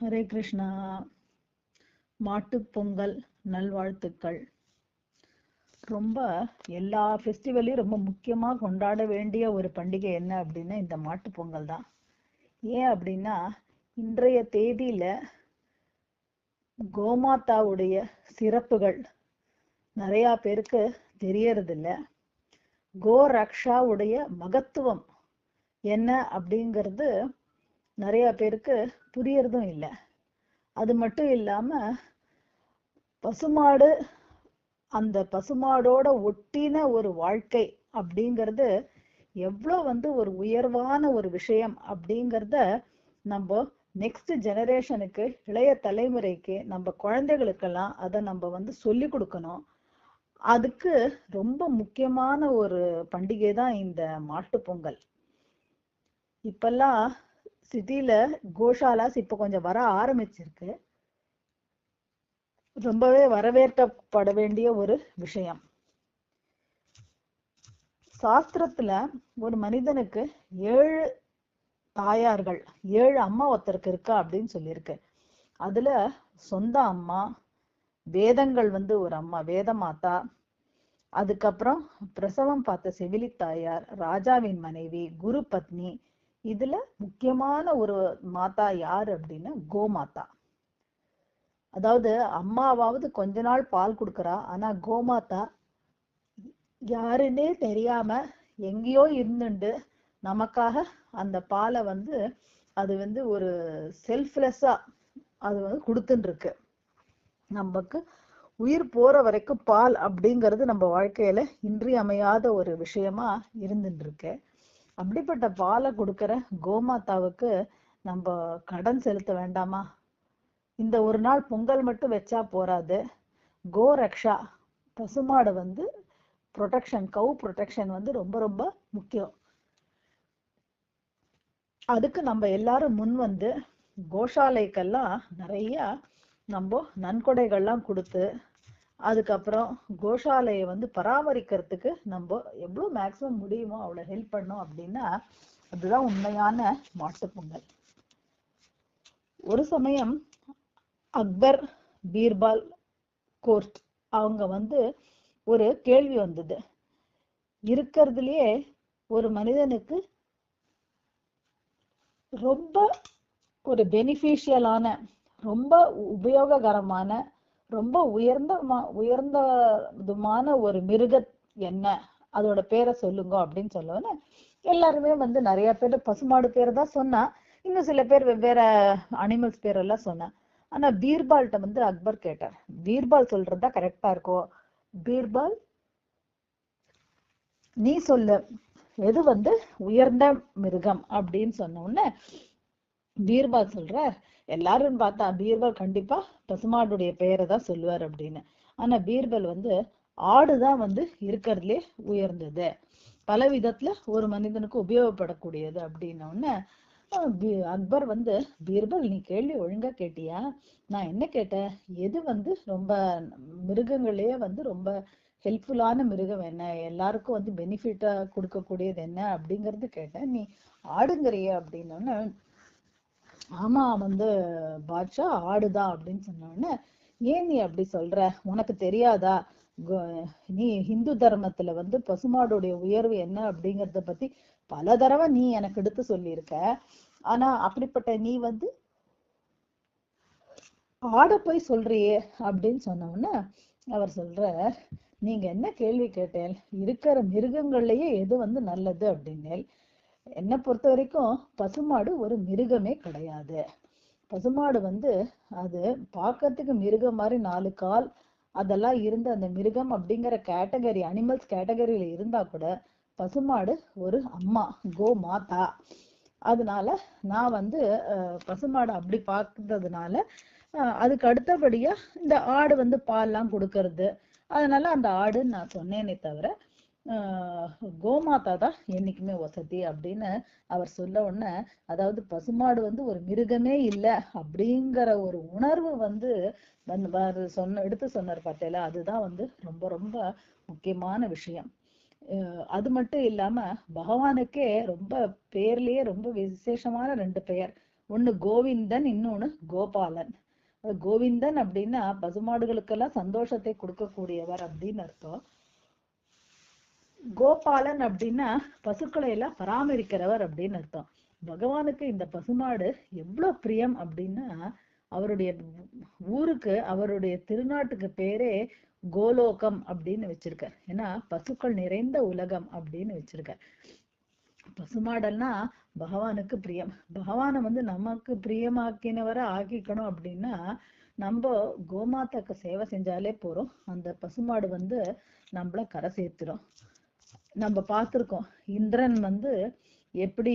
ஹரே கிருஷ்ணா. மாட்டு பொங்கல் நல்வாழ்த்துக்கள். ரொம்ப எல்லா ஃபெஸ்டிவலையும் ரொம்ப முக்கியமாக கொண்டாட வேண்டிய ஒரு பண்டிகை என்ன அப்படின்னா இந்த மாட்டுப்பொங்கல் தான். ஏன் அப்படின்னா இன்றைய தேதியில கோமாதாவுடைய சிறப்புகள் நிறையா பேருக்கு தெரியறதில்ல. கோ ரக்ஷாவுடைய மகத்துவம் என்ன அப்படிங்கிறது நிறைய பேருக்கு புரியறதும் இல்லை. அது மட்டும் இல்லாம பசுமாடு அந்த பசுமாடோட ஒட்டின ஒரு வாழ்க்கை அப்படிங்கிறது எவ்வளோ வந்து ஒரு உயர்வான ஒரு விஷயம் அப்படிங்கிறத நம்ம நெக்ஸ்ட் ஜெனரேஷனுக்கு இளைய தலைமுறைக்கு நம்ம குழந்தைகளுக்கெல்லாம் அதை நம்ம வந்து சொல்லி கொடுக்கணும். அதுக்கு ரொம்ப முக்கியமான ஒரு பண்டிகை தான் இந்த மாட்டுப்பொங்கல் இப்பெல்லாம் சிட்டில கோஷாலாஸ் இப்ப கொஞ்சம் வர ஆரம்பிச்சிருக்கு. ரொம்பவே வரவேற்கப்பட வேண்டிய ஒரு விஷயம். சாஸ்திரத்துல ஒரு மனிதனுக்கு ஏழு தாயார்கள் ஏழு அம்மா ஒருத்தருக்கு இருக்கா அப்படின்னு சொல்லியிருக்கு. அதுல சொந்த அம்மா வேதங்கள் வந்து ஒரு அம்மா வேத மாதா அதுக்கப்புறம் பிரசவம் பார்த்த செவிலி தாயார் ராஜாவின் மனைவி குரு பத்னி இதுல முக்கியமான ஒரு மாதா யார் அப்படின்னா கோமாதா. அதாவது அம்மாவாவது கொஞ்ச நாள் பால் கொடுக்குறா ஆனா கோமாதா யாருன்னே தெரியாம எங்கேயோ இருந்துண்டு நமக்காக அந்த பாலை வந்து அது வந்து ஒரு செல்ஃப்லெஸ்ஸா அது வந்து கொடுத்துட்டு நமக்கு உயிர் போற வரைக்கும் பால் அப்படிங்கிறது நம்ம வாழ்க்கையில இன்றியமையாத ஒரு விஷயமா இருந்துட்டு இருக்கு அப்படிப்பட்ட பாலை கொடுக்கிற கோமாதாவுக்கு நம்ம கடன் செலுத்த வேண்டாமா? இந்த ஒரு நாள் பொங்கல் மட்டும் வச்சா போராது கோ ரக்ஷா பசுமாடு வந்து ப்ரொடெக்ஷன் கவு ப்ரொடெக்ஷன் வந்து ரொம்ப ரொம்ப முக்கியம். அதுக்கு நம்ம எல்லாரும் முன் வந்து கோஷாலைக்கெல்லாம் நிறைய நம்ம நன்கொடைகள்லாம் கொடுத்து அதுக்கப்புறம் கோஷாலையை வந்து பராமரிக்கிறதுக்கு நம்ம எவ்வளோ மேக்ஸிமம் முடியுமோ அவ்வளோ ஹெல்ப் பண்ணோம் அப்படின்னா அதுதான் உண்மையான மாட்டுப்பொங்கல் ஒரு சமயம் அக்பர் பீர்பால் கோர்ட் அவங்க வந்து ஒரு கேள்வி வந்தது. இருக்கிறதுலயே ஒரு மனிதனுக்கு ரொம்ப ஒரு பெனிஃபிஷியலான ரொம்ப உபயோககரமான ரொம்ப உயர்ந்த உயர்ந்ததுமான ஒரு மிருக என்ன? அதோட பேரை சொல்லுங்க அப்படின்னு சொல்லுவோன்னு எல்லாருமே வந்து நிறைய பேர் பசுமாடு பேர் தான் சொன்னா. இன்னும் சில பேர் வெவ்வேறு அனிமல்ஸ் பேர் எல்லாம் சொன்னா. ஆனா பீர்பால்கிட்ட வந்து அக்பர் கேட்டார். பீர்பால் சொல்றதா கரெக்டா இருக்கோ? பீர்பால் நீ சொல்லு. எது வந்து உயர்ந்த மிருகம் அப்படின்னு சொன்ன உடனே பீர்பால் சொல்ற எல்லாரும் பார்த்தா பீர்பால் கண்டிப்பா பசுமாடுடைய பெயரை தான் சொல்லுவார் அப்படின்னு. ஆனா பீர்பல் வந்து ஆடுதான் வந்து இருக்கிறதுலே உயர்ந்தது. பல விதத்துல ஒரு மனிதனுக்கு உபயோகப்படக்கூடியது அப்படின்ன உடனே அக்பர் வந்து பீர்பல் நீ கேள்வி ஒழுங்கா கேட்டியா? நான் என்ன கேட்டேன்? எது வந்து ரொம்ப மிருகங்களையே வந்து ரொம்ப ஹெல்ப்ஃபுல்லான மிருகம் என்ன? எல்லாருக்கும் வந்து பெனிஃபிட்டா கொடுக்கக்கூடியது என்ன அப்படிங்கறது கேட்டேன். நீ ஆடுங்கிறிய அப்படின்னோடனே ஆமா வந்து பாட்ஷா ஆடுதான் அப்படின்னு சொன்னோடனே ஏன் நீ அப்படி சொல்ற? உனக்கு தெரியாதா? நீ ஹிந்து தர்மத்துல வந்து பசுமாடுடைய உயர்வு என்ன அப்படிங்கறத பத்தி பல தடவை நீ எனக்கு எடுத்து சொல்லியிருக்க. ஆனா அப்படிப்பட்ட நீ வந்து ஆட போய் சொல்றியே அப்படின்னு சொன்ன உடனே அவர் சொல்ற நீங்க என்ன கேள்வி கேட்டேன்? இருக்கிற மிருகங்கள்லயே எது வந்து நல்லது? அப்படின்னு என்னை பொறுத்த வரைக்கும் பசுமாடு ஒரு மிருகமே கிடையாது. பசுமாடு வந்து அது பார்க்கறதுக்கு மிருகம் மாதிரி நாலு கால் அதெல்லாம் இருந்து அந்த மிருகம் அப்படிங்கிற கேட்டகரி அனிமல்ஸ் கேட்டகரியில இருந்தா கூட பசுமாடு ஒரு அம்மா கோ மாதா. அதனால நான் வந்து பசுமாடு அப்படி பார்த்ததுனால அதுக்கு அடுத்தபடியா இந்த ஆடு வந்து பால்லாம் கொடுக்கறது. அதனால அந்த ஆடுன்னு நான் சொன்னேனே தவிர கோமாதா தான் என்னைக்குமே வசதி அப்படின்னு அவர் சொல்ல உடனே அதாவது பசுமாடு வந்து ஒரு மிருகமே இல்லை அப்படிங்கிற ஒரு உணர்வு வந்து சொன்ன எடுத்து சொன்னார் பார்த்தேல அதுதான் வந்து ரொம்ப ரொம்ப முக்கியமான விஷயம். அது மட்டும் இல்லாம பகவானுக்கே ரொம்ப பேர்லயே ரொம்ப விசேஷமான ரெண்டு பெயர். ஒண்ணு கோவிந்தன் இன்னொன்னு கோபாலன். கோவிந்தன் அப்படின்னா பசுமாடுகளுக்கெல்லாம் சந்தோஷத்தை கொடுக்கக்கூடியவர் அப்படின்னு அர்த்தம். கோபாலன் அப்படின்னா பசுக்களை எல்லாம் பராமரிக்கிறவர் அப்படின்னு அர்த்தம். பகவானுக்கு இந்த பசுமாடு எவ்வளவு பிரியம் அப்படின்னா அவருடைய ஊருக்கு அவருடைய திருநாட்டுக்கு பேரே கோலோகம் அப்படின்னு வச்சிருக்கார். ஏன்னா பசுக்கள் நிறைந்த உலகம் அப்படின்னு வச்சிருக்கார். பசுமாடல்னா பகவானுக்கு பிரியம். பகவானை வந்து நமக்கு பிரியமாக்கினவரை ஆக்கிக்கணும் அப்படின்னா நம்ம கோமாதாக்கு சேவை செஞ்சாலே போறோம். அந்த பசுமாடு வந்து நம்மள கரை சேர்த்துரும். நம்ம பார்த்திருக்கோம். இந்திரன் வந்து எப்படி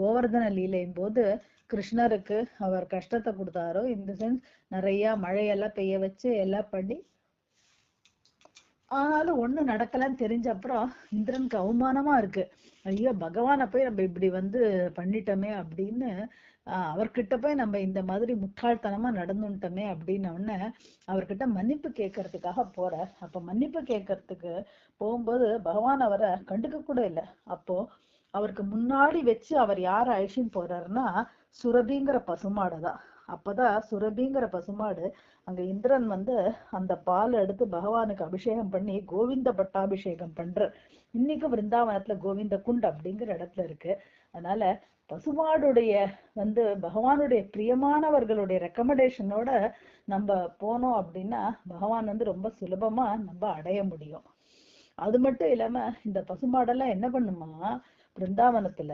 கோவர்தன லீலையும் போது கிருஷ்ணருக்கு அவர் கஷ்டத்தை கொடுத்தாரோ இந்த சென்ஸ் நிறைய மழையெல்லாம் பெய்ய வச்சு எல்லாம் பண்ணி ஆனாலும் ஒண்ணு நடக்கலன்னு தெரிஞ்ச அப்புறம் இந்திரனுக்கு அவமானமா இருக்கு. ஐயோ பகவானை போய் நம்ம இப்படி வந்து பண்ணிட்டோமே அப்படின்னு அவர்கிட்ட போய் நம்ம இந்த மாதிரி முட்டாள்தனமா நடந்துட்டோமே அப்படின்ன உடனே அவர்கிட்ட மன்னிப்பு கேட்கறதுக்காக போறார். அப்ப மன்னிப்பு கேட்கறதுக்கு போகும்போது பகவான் அவரை கண்டுக்க கூட இல்லை. அப்போ அவருக்கு முன்னாடி வச்சு அவர் யார அழிச்சின்னு போறாருன்னா சுரபிங்கிற பசுமாடை தான் அப்பதான் சுரபிங்கிற பசுமாடு அங்க இந்திரன் வந்து அந்த பால் எடுத்து பகவானுக்கு அபிஷேகம் பண்ணி கோவிந்த பட்டாபிஷேகம் பண்ற இன்னைக்கும் விருந்தாவனத்துல கோவிந்த குண்ட் அப்படிங்கிற இடத்துல இருக்கு. அதனால பசுமாடுடைய வந்து பகவானுடைய பிரியமானவர்களுடைய ரெக்கமெண்டேஷனோட நம்ம போனோம் அப்படின்னா பகவான் வந்து ரொம்ப சுலபமா நம்ம அடைய முடியும். அது மட்டும் இல்லாம இந்த பசுமாடெல்லாம் என்ன பண்ணுமா? பிருந்தாவனத்துல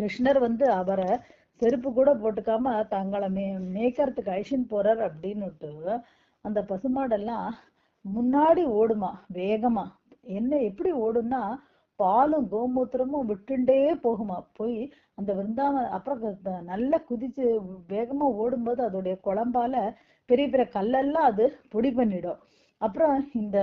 கிருஷ்ணர் வந்து அவரை செருப்பு கூட போட்டுக்காம தங்களை மே மேய்க்கறதுக்கு அழிச்சுன்னு போறார் அப்படின்னுட்டு அந்த பசுமாடெல்லாம் முன்னாடி ஓடுமா வேகமா. என்ன எப்படி ஓடும்னா பாலும் கோமூத்திரமும் விட்டுண்டே போகுமா. போய் அந்த விருந்தாவன அப்புறம் நல்லா குதிச்சு வேகமா ஓடும்போது அதோடைய குழம்பால பெரிய பெரிய கல்லெல்லாம் அது பொடி பண்ணிடும். அப்புறம் இந்த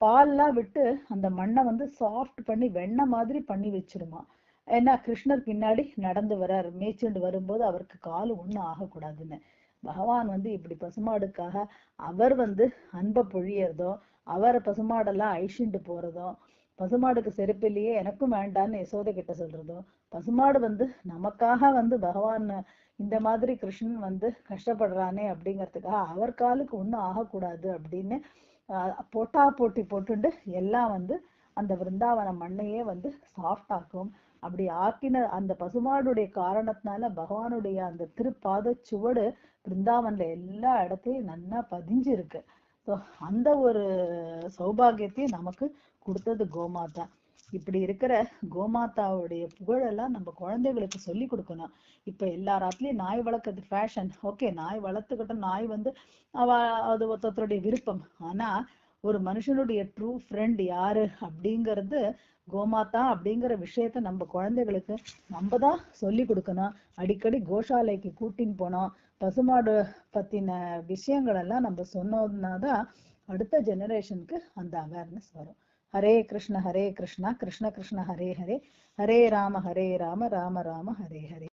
பால்லாம் விட்டு அந்த மண்ணை வந்து சாஃப்ட் பண்ணி வெண்ணெய் மாதிரி பண்ணி வச்சிருமா. ஏன்னா கிருஷ்ணர் பின்னாடி நடந்து வர்றார். மேய்ச்சுண்டு வரும்போது அவருக்கு கால் ஒண்ணும் ஆகக்கூடாதுன்னு. பகவான் வந்து இப்படி பசுமாடுக்காக அவர் வந்து அன்பை பொழியறதும் அவரை பசுமாடெல்லாம் அழிச்சுண்டு போறதும் பசுமாடுக்கு செருப்பிலேயே எனக்கும் வேண்டான்னு யசோதை கிட்ட சொல்றதும் பசுமாடு வந்து நமக்காக வந்து பகவான் இந்த மாதிரி கிருஷ்ணன் வந்து கஷ்டப்படுறானே அப்படிங்கறதுக்காக அவர் காலுக்கு ஒண்ணும் ஆகக்கூடாது அப்படின்னு போட்டா போட்டி போட்டுண்டு எல்லாம் வந்து அந்த விருந்தாவன மண்ணையே வந்து சாஃப்ட் ஆக்கும். அப்படி ஆக்கின அந்த பசுமாடுடைய காரணத்தினால பகவானுடைய அந்த திருப்பாத சுவடு பிருந்தாவன்ல எல்லா இடத்தையும் நல்லா பதிஞ்சு இருக்கு ஸோ அந்த ஒரு சௌபாகியத்தையும் நமக்கு கொடுத்தது கோமாதா. இப்படி இருக்கிற கோமாதாவுடைய புகழெல்லாம் நம்ம குழந்தைகளுக்கு சொல்லி கொடுக்கணும். இப்ப எல்லாராத்துலயும் நாய் வளர்க்கறது ஃபேஷன் ஓகே நாய் வளர்த்துக்கிட்ட நாய் வந்து அவ அது ஒருத்தருடைய விருப்பம். ஆனா ஒரு மனுஷனுடைய ட்ரூ ஃப்ரெண்ட் யாரு அப்படிங்கிறது கோமாதா அப்படிங்கிற விஷயத்த நம்ம குழந்தைகளுக்கு நம்ம தான் சொல்லி கொடுக்கணும். அடிக்கடி கோஷாலைக்கு கூட்டின்னு போனோம். பசுமாடு பத்தின விஷயங்கள் எல்லாம் நம்ம சொன்னோம்னா தான் அடுத்த ஜெனரேஷனுக்கு அந்த அவேர்னஸ் வரும். ஹரே கிருஷ்ண ஹரே கிருஷ்ணா கிருஷ்ண கிருஷ்ண ஹரே ஹரே. ஹரே ராம ஹரே ராம ராம ராம ஹரே ஹரே.